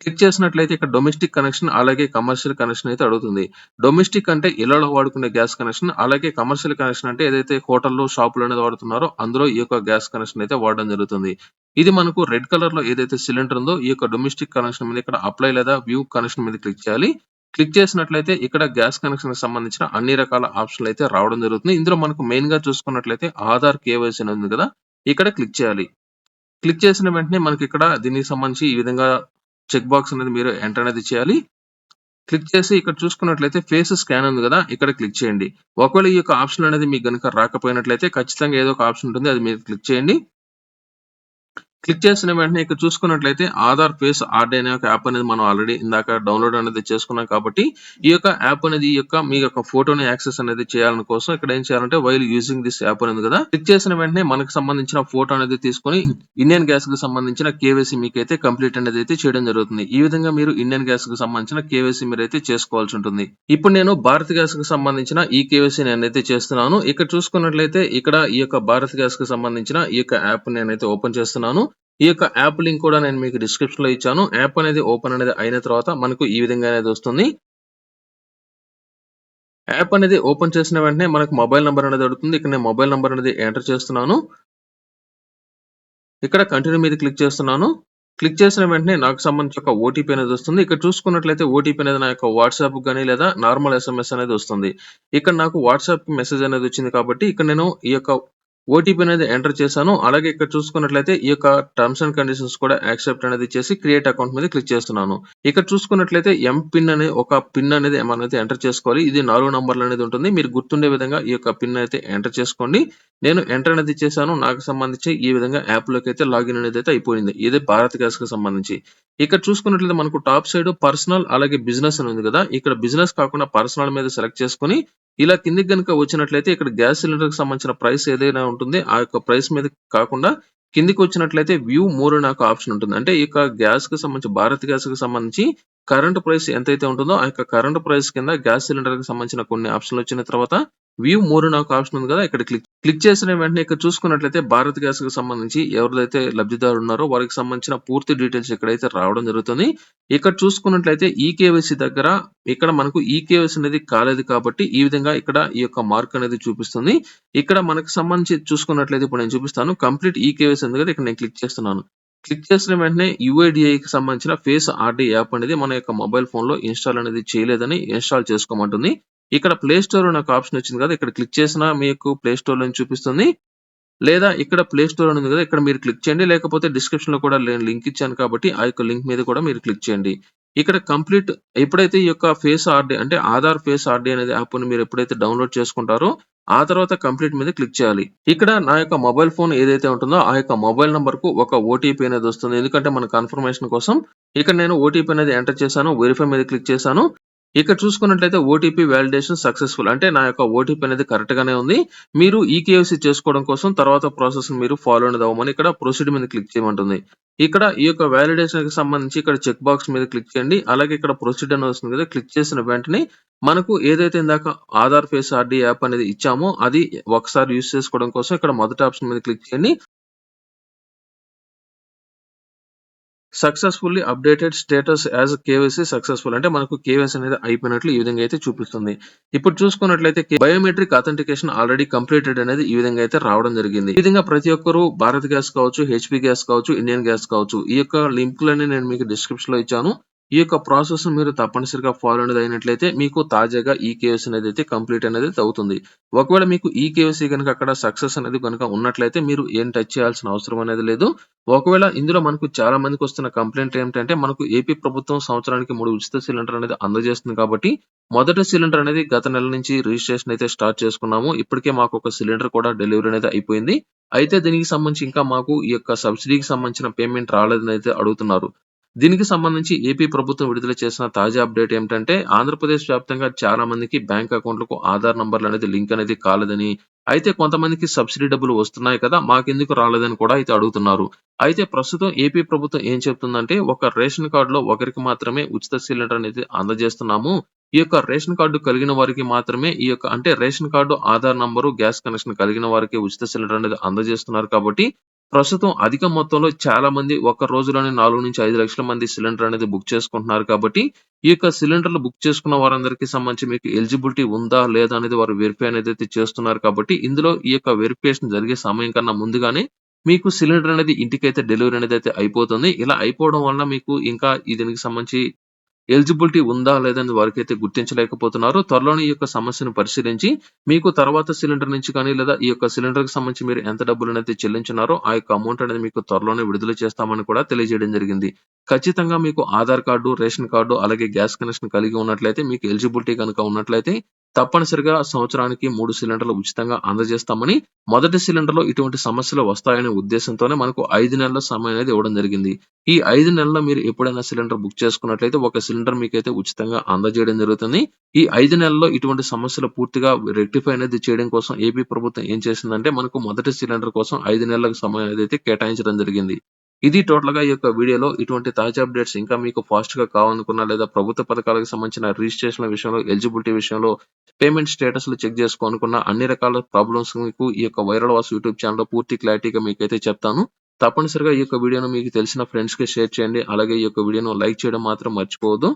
క్లిక్ చేసినట్లయితే ఇక్కడ డొమెస్టిక్ కనెక్షన్ అలాగే కమర్షియల్ కనెక్షన్ అయితే అడుగుతుంది. డొమెస్టిక్ అంటే ఇళ్ళలో వాడుకునే గ్యాస్ కనెక్షన్ అలాగే కమర్షియల్ కనెక్షన్ అంటే ఏదైతే హోటల్లో షాపులు అనేది వాడుతున్నారో అందులో ఈ యొక్క గ్యాస్ కనెక్షన్ అయితే వాడడం జరుగుతుంది. ఇది మనకు రెడ్ కలర్లో ఏదైతే సిలిండర్ ఉందో ఈ యొక్క డొమెస్టిక్ కనెక్షన్ మీద ఇక్కడ అప్లై లేదా వ్యూ కనెక్షన్ మీద క్లిక్ చేయాలి. క్లిక్ చేసినట్లయితే ఇక్కడ గ్యాస్ కనెక్షన్కి సంబంధించిన అన్ని రకాల ఆప్షన్లు అయితే రావడం జరుగుతుంది. ఇందులో మనకు మెయిన్గా చూసుకున్నట్లయితే ఆధార్ కేవైసీ ఉంది కదా ఇక్కడ క్లిక్ చేయాలి. క్లిక్ చేసిన వెంటనే మనకి ఇక్కడ దీనికి సంబంధించి ఈ విధంగా చెక్ బాక్స్ అనేది మీరు ఎంటర్ అనేది చేయాలి. క్లిక్ చేసి ఇక్కడ చూసుకున్నట్లయితే ఫేస్ స్కాన్ ఉంది కదా ఇక్కడ క్లిక్ చేయండి. ఒకవేళ ఈ యొక్క ఆప్షన్ అనేది మీకు గనుక రాకపోయినట్లయితే ఖచ్చితంగా ఏదో ఒక ఆప్షన్ ఉంటుంది అది మీరు క్లిక్ చేయండి. క్లిక్ చేసిన వెంటనే ఇక్కడ చూసుకున్నట్లయితే ఆధార్ ఫేస్ ఆర్డ్ అనే ఒక యాప్ అనేది మనం ఆల్రెడీ ఇందాక డౌన్లోడ్ అనేది చేసుకున్నాం కాబట్టి ఈ యొక్క యాప్ అనేది ఈ యొక్క మీ యొక్క ఫోటోని యాక్సెస్ అనేది చేయాలని కోసం ఇక్కడ ఏం చేయాలంటే వైల్ యూజింగ్ దిస్ యాప్ అనేది కదా క్లిక్ చేసిన వెంటనే మనకు సంబంధించిన ఫోటో అనేది తీసుకొని ఇండియన్ గ్యాస్కి సంబంధించిన కేవైసీ మీకు అయితే కంప్లీట్ అనేది అయితే చేయడం జరుగుతుంది. ఈ విధంగా మీరు ఇండియన్ గ్యాస్కి సంబంధించిన కేవైసీ మీరు అయితే చేసుకోవాల్సి ఉంటుంది. ఇప్పుడు నేను భారత్ గ్యాస్కి సంబంధించిన ఈ కేవైసీ నేనైతే చేస్తున్నాను. ఇక్కడ చూసుకున్నట్లయితే ఇక్కడ ఈ యొక్క భారత్ గ్యాస్కి సంబంధించిన ఈ యొక్క యాప్ నేనైతే ఓపెన్ చేస్తున్నాను. ఈ యొక్క యాప్ లింక్ కూడా నేను మీకు డిస్క్రిప్షన్లో ఇచ్చాను. యాప్ అనేది ఓపెన్ అనేది అయిన తర్వాత మనకు ఈ విధంగా అనేది వస్తుంది. యాప్ అనేది ఓపెన్ చేసిన వెంటనే మనకు మొబైల్ నంబర్ అనేది అడుగుతుంది ఇక్కడ నేను మొబైల్ నంబర్ అనేది ఎంటర్ చేస్తున్నాను. ఇక్కడ కంటిన్యూ మీద క్లిక్ చేస్తున్నాను. క్లిక్ చేసిన వెంటనే నాకు సంబంధించి ఒక ఓటీపీ అనేది వస్తుంది. ఇక్కడ చూసుకున్నట్లయితే ఓటీపీ అనేది నా యొక్క వాట్సాప్ కానీ లేదా నార్మల్ ఎస్ఎంఎస్ అనేది వస్తుంది. ఇక్కడ నాకు వాట్సాప్ మెసేజ్ అనేది వచ్చింది కాబట్టి ఇక్కడ నేను ఈ యొక్క ఓటీపీ అనేది ఎంటర్ చేశాను. అలాగే ఇక్కడ చూసుకున్నట్లయితే ఈ యొక్క టర్మ్స్ అండ్ కండిషన్స్ కూడా యాక్సెప్ట్ అనేది చేసి క్రియేట్ అకౌంట్ మీద క్లిక్ చేస్తున్నాను. ఇక్కడ చూసుకున్నట్లయితే ఎం పిన్ అనే ఒక పిన్ అనేది మనమైతే ఎంటర్ చేసుకోవాలి. ఇది నాలుగు నంబర్లు అనేది ఉంటుంది. మీరు గుర్తుండే విధంగా ఈ యొక్క పిన్ అయితే ఎంటర్ చేసుకోండి. నేను ఎంటర్ అనేది చేశాను. నాకు సంబంధించి ఈ విధంగా యాప్లోకి అయితే లాగిన్ అనేది అయితే అయిపోయింది. ఇది భారత్ గ్యాస్కి సంబంధించి. ఇక్కడ చూసుకున్నట్లయితే మనకు టాప్ సైడ్ పర్సనల్ అలాగే బిజినెస్ అని ఉంది కదా. ఇక్కడ బిజినెస్ కాకుండా పర్సనల్ మీద సెలెక్ట్ చేసుకుని ఇలా కిందికి గనుక వచ్చినట్లయితే ఇక్కడ గ్యాస్ సిలిండర్కి సంబంధించిన ప్రైస్ ఏదైనా ఉంటుంది ఆ యొక్క ప్రైస్ మీద కాకుండా కిందికి వచ్చినట్లయితే వ్యూ మోర్ అనే ఒక ఆప్షన్ ఉంటుంది. అంటే ఈ యొక్క గ్యాస్కి సంబంధించి భారత్ గ్యాస్కి సంబంధించి కరెంట్ ప్రైస్ ఎంతైతే ఉంటుందో ఆ యొక్క కరెంట్ ప్రైస్ కింద గ్యాస్ సిలిండర్కి సంబంధించిన కొన్ని ఆప్షన్లు వచ్చిన తర్వాత వ్యూ మోర్ అనే ఒక ఆప్షన్ ఉంది కదా ఇక్కడ క్లిక్ క్లిక్ చేసిన వెంటనే ఇక్కడ చూసుకున్నట్లయితే భారత్ గ్యాస్కి సంబంధించి ఎవరైతే లబ్ధిదారు ఉన్నారో వారికి సంబంధించిన పూర్తి డీటెయిల్స్ ఇక్కడైతే రావడం జరుగుతుంది. ఇక్కడ చూసుకున్నట్లయితే ఈ కేవైసీ దగ్గర ఇక్కడ మనకు ఈ కేవైసీ అనేది కాలేదు కాబట్టి ఈ విధంగా ఇక్కడ ఈ యొక్క మార్క్ అనేది చూపిస్తుంది. ఇక్కడ మనకు సంబంధించి చూసుకున్నట్లయితే ఇప్పుడు నేను చూపిస్తాను. కంప్లీట్ ఈ కేవైసీ ఉంది కదా ఇక్కడ నేను క్లిక్ చేస్తున్నాను. క్లిక్ చేసిన వెంటనే కి సంబంధించిన ఫేస్ ఆర్డీ యాప్ అనేది మన యొక్క మొబైల్ ఫోన్లో ఇన్స్టాల్ అనేది చేయలేదని ఇన్స్టాల్ చేసుకోమంటుంది. ఇక్కడ ప్లే స్టోర్ నాకు ఆప్షన్ వచ్చింది కదా ఇక్కడ క్లిక్ చేసినా మీకు ప్లే స్టోర్లో చూపిస్తుంది. లేదా ఇక్కడ ప్లే స్టోర్ అని ఉంది కదా ఇక్కడ మీరు క్లిక్ చేయండి. లేకపోతే డిస్క్రిప్షన్లో కూడా నేను లింక్ ఇచ్చాను కాబట్టి ఆ యొక్క లింక్ మీద కూడా మీరు క్లిక్ చేయండి. ఇక్కడ కంప్లీట్ ఎప్పుడైతే ఈ యొక్క ఫేస్ ఆర్డీ అంటే ఆధార్ ఫేస్ ఆర్డీ అనేది యాప్ని మీరు ఎప్పుడైతే డౌన్లోడ్ చేసుకుంటారో ఆ తర్వాత కంప్లీట్ మీద క్లిక్ చేయాలి. ఇక్కడ నా యొక్క మొబైల్ ఫోన్ ఏదైతే ఉంటుందో ఆ యొక్క మొబైల్ నంబర్కు ఒక ఓటీపీ అనేది వస్తుంది. ఎందుకంటే మన కన్ఫర్మేషన్ కోసం ఇక్కడ నేను ఓటీపీ అనేది ఎంటర్ చేశాను వెరిఫై మీద క్లిక్ చేశాను. ఇక్కడ చూసుకున్నట్లయితే ఓటీపీ వ్యాలిడేషన్ సక్సెస్ఫుల్ అంటే నా యొక్క ఓటీపీ అనేది కరెక్ట్ గానే ఉంది. మీరు ఈ చేసుకోవడం కోసం తర్వాత ప్రాసెస్ మీరు ఫాలో అనేది అవ్వమని ఇక్కడ ప్రొసీడ్ మీద క్లిక్ చేయమంటుంది. ఇక్కడ ఈ యొక్క వ్యాలిడేషన్కి సంబంధించి ఇక్కడ చెక్ బాక్స్ మీద క్లిక్ చేయండి. అలాగే ఇక్కడ ప్రొసీడ్ అని వస్తుంది కదా క్లిక్ చేసిన వెంటనే మనకు ఏదైతే ఇందాక ఆధార్ ఫేస్ ఆర్డీ యాప్ అనేది ఇచ్చామో అది ఒకసారి యూస్ చేసుకోవడం కోసం ఇక్కడ మొదటి ఆప్షన్ మీద క్లిక్ చేయండి. Successfully updated status as KYC successful అంటే మనకు కేవైసీ అనేది అయిపోయినట్లు ఈ విధంగా అయితే చూపిస్తుంది. ఇప్పుడు చూసుకున్నట్లయితే బయోమెట్రిక్ అథెంటికేషన్ ఆల్రెడీ కంప్లీటెడ్ అనేది ఈ విధంగా అయితే రావడం జరిగింది. ఈ విధంగా ప్రతి ఒక్కరు భారత్ గ్యాస్ కావచ్చు హెచ్పి గ్యాస్ కావచ్చు ఇండియన్ గ్యాస్ కావచ్చు ఈ యొక్క లింకులన్నీ నేను మీకు డిస్క్రిప్షన్లో ఇచ్చాను. ఈ యొక్క ప్రాసెస్ మీరు తప్పనిసరిగా ఫాలో అనేది అయినట్లయితే మీకు తాజాగా ఈ కేవైసీ అనేది అయితే కంప్లీట్ అనేది అవుతుంది. ఒకవేళ మీకు ఈ కేవైసీ కనుక అక్కడ సక్సెస్ అనేది కనుక ఉన్నట్లయితే మీరు ఏం టచ్ చేయాల్సిన అవసరం అనేది లేదు. ఒకవేళ ఇందులో మనకు చాలా మందికి వస్తున్న కంప్లైంట్ ఏంటంటే మనకు ఏపీ ప్రభుత్వం సంవత్సరానికి మూడు ఉచిత సిలిండర్ అనేది అందజేస్తుంది కాబట్టి మొదటి సిలిండర్ అనేది గత నెల నుంచి రిజిస్ట్రేషన్ అయితే స్టార్ట్ చేసుకున్నాము. ఇప్పటికే మాకు ఒక సిలిండర్ కూడా డెలివరీ అనేది అయిపోయింది. అయితే దీనికి సంబంధించి ఇంకా మాకు ఈ యొక్క సబ్సిడీకి సంబంధించిన పేమెంట్ రాలేదని అయితే అడుగుతున్నారు. దీనికి సంబంధించి ఏపీ ప్రభుత్వం విడుదల చేసిన తాజా అప్డేట్ ఏమిటంటే ఆంధ్రప్రదేశ్ వ్యాప్తంగా చాలా మందికి బ్యాంక్ అకౌంట్లకు ఆధార్ నంబర్లు అనేది లింక్ అనేది కాలేదని. అయితే కొంతమందికి సబ్సిడీ డబ్బులు వస్తున్నాయి కదా మాకెందుకు రాలేదని కూడా అయితే అడుగుతున్నారు. అయితే ప్రస్తుతం ఏపీ ప్రభుత్వం ఏం చెప్తుందంటే ఒక రేషన్ కార్డులో ఒకరికి మాత్రమే ఉచిత సిలిండర్ అనేది అందజేస్తున్నాము. ఈ యొక్క రేషన్ కార్డు కలిగిన వారికి మాత్రమే ఈ యొక్క అంటే ration card Aadhaar number gas connection కలిగిన వారికి ఉచిత సిలిండర్ అనేది అందజేస్తున్నారు కాబట్టి ప్రస్తుతం అధిక మొత్తంలో చాలా మంది ఒక రోజులోనే నాలుగు నుంచి ఐదు లక్షల మంది సిలిండర్ అనేది బుక్ చేసుకుంటున్నారు కాబట్టి ఈ యొక్క సిలిండర్లు బుక్ చేసుకున్న వారందరికీ సంబంధించి మీకు ఎలిజిబిలిటీ ఉందా లేదా అనేది వారు వెరిఫై అనేది అయితే చేస్తున్నారు కాబట్టి ఇందులో ఈ యొక్క వెరిఫికేషన్ జరిగే సమయం కన్నా ముందుగానే మీకు సిలిండర్ అనేది ఇంటికైతే డెలివరీ అనేది అయితే అయిపోతుంది. ఇలా అయిపోవడం వల్ల మీకు ఇంకా దీనికి సంబంధించి ఎలిజిబిలిటీ ఉందా లేదని వారికైతే గుర్తించలేకపోతున్నారు త్వరలోనే ఈ యొక్క సమస్యను పరిశీలించి మీకు తర్వాత సిలిండర్ నుంచి కానీ లేదా ఈ యొక్క సిలిండర్కి సంబంధించి మీరు ఎంత డబ్బులు అయితే చెల్లించున్నారో ఆ యొక్క అమౌంట్ అనేది మీకు త్వరలోనే విడుదల చేస్తామని కూడా తెలియజేయడం జరిగింది. ఖచ్చితంగా మీకు ఆధార్ కార్డు రేషన్ కార్డు అలాగే గ్యాస్ కనెక్షన్ కలిగి ఉన్నట్లయితే మీకు ఎలిజిబిలిటీ కనుక ఉన్నట్లయితే తప్పనిసరిగా సంవత్సరానికి మూడు సిలిండర్లు ఉచితంగా అందజేస్తామని మొదటి సిలిండర్లో ఇటువంటి సమస్యలు వస్తాయనే ఉద్దేశంతోనే మనకు ఐదు నెలల సమయం అనేది ఇవ్వడం జరిగింది. ఈ ఐదు నెలల్లో మీరు ఎప్పుడైనా సిలిండర్ బుక్ చేసుకున్నట్లయితే ఒక సిలిండర్ మీకైతే ఉచితంగా అందజేయడం జరుగుతుంది. ఈ ఐదు నెలల్లో ఇటువంటి సమస్యలు పూర్తిగా రెక్టిఫై అనేది చేయడం కోసం ఏపీ ప్రభుత్వం ఏం చేసిందంటే మనకు మొదటి సిలిండర్ కోసం ఐదు నెలల సమయం అయితే కేటాయించడం జరిగింది. ఇది టోటల్గా ఈ యొక్క వీడియోలో ఇటువంటి తాజా అప్డేట్స్ ఇంకా మీకు ఫాస్ట్గా కావాలనుకున్నా లేదా ప్రభుత్వ పథకాలకు సంబంధించిన రిజిస్ట్రేషన్ విషయంలో ఎలిజిబిలిటీ విషయంలో పేమెంట్ స్టేటస్ చెక్ చేసుకోనుకున్న అన్ని రకాల ప్రాబ్లమ్స్ మీకు ఈ యొక్క వైరల్ వాస్ యూట్యూబ్ ఛానల్ పూర్తి క్లారిటీగా మీకైతే చెప్తాను. తప్పనిసరిగా ఈ యొక్క వీడియోను మీకు తెలిసిన ఫ్రెండ్స్కి షేర్ చేయండి. అలాగే ఈ యొక్క వీడియోను లైక్ చేయడం మాత్రం మర్చిపోవద్దు.